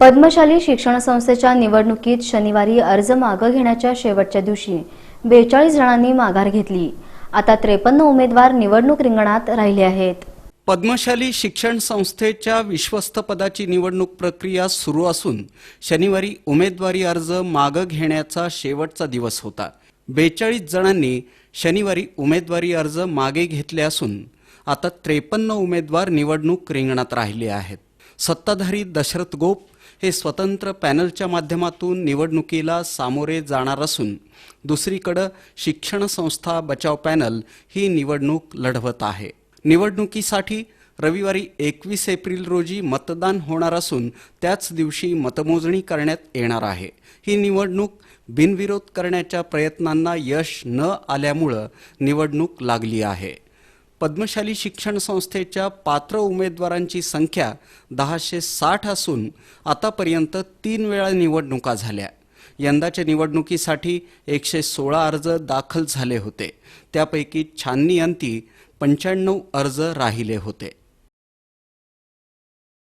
पद्मशाली शिक्षण संस्थेच्या निवडणुकीत शनिवारी अर्ज मागं घेण्याच्या शेवटच्या दिवशी बेचाळीस जणांनी माघार घेतली. आता त्रेपन्न उमेदवार निवडणूक रिंगणात राहिले आहेत. पद्मशाली शिक्षण संस्थेच्या विश्वस्त पदाची निवडणूक प्रक्रिया सुरू असून शनिवारी उमेदवारी अर्ज मागं घेण्याचा शेवटचा दिवस होता. बेचाळीस जणांनी शनिवारी उमेदवारी अर्ज मागे घेतले असून आता त्रेपन्न उमेदवार निवडणूक रिंगणात राहिले आहेत. सत्ताधारी दशरथ गोप हे स्वतंत्र पॅनलच्या माध्यमातून निवडणुकीला सामोरे जाणार असून दुसरीकडं शिक्षण संस्था बचाव पॅनल ही निवडणूक लढवत आहे. निवडणुकीसाठी रविवारी एकवीस एप्रिल रोजी मतदान होणार असून त्याच दिवशी मतमोजणी करण्यात येणार आहे. ही निवडणूक बिनविरोध करण्याच्या प्रयत्नांना यश न आल्यामुळं निवडणूक लागली आहे. पद्मशाली शिक्षण संस्थेच्या पात्र उमेदवारांची संख्या दहाशे साठ असून आतापर्यंत तीन वेळा निवडणुका झाल्या. यंदाच्या निवडणुकीसाठी एकशे सोळा अर्ज दाखल झाले होते. त्यापैकी छाननी अंती पंच्याण्णव अर्ज राहिले होते.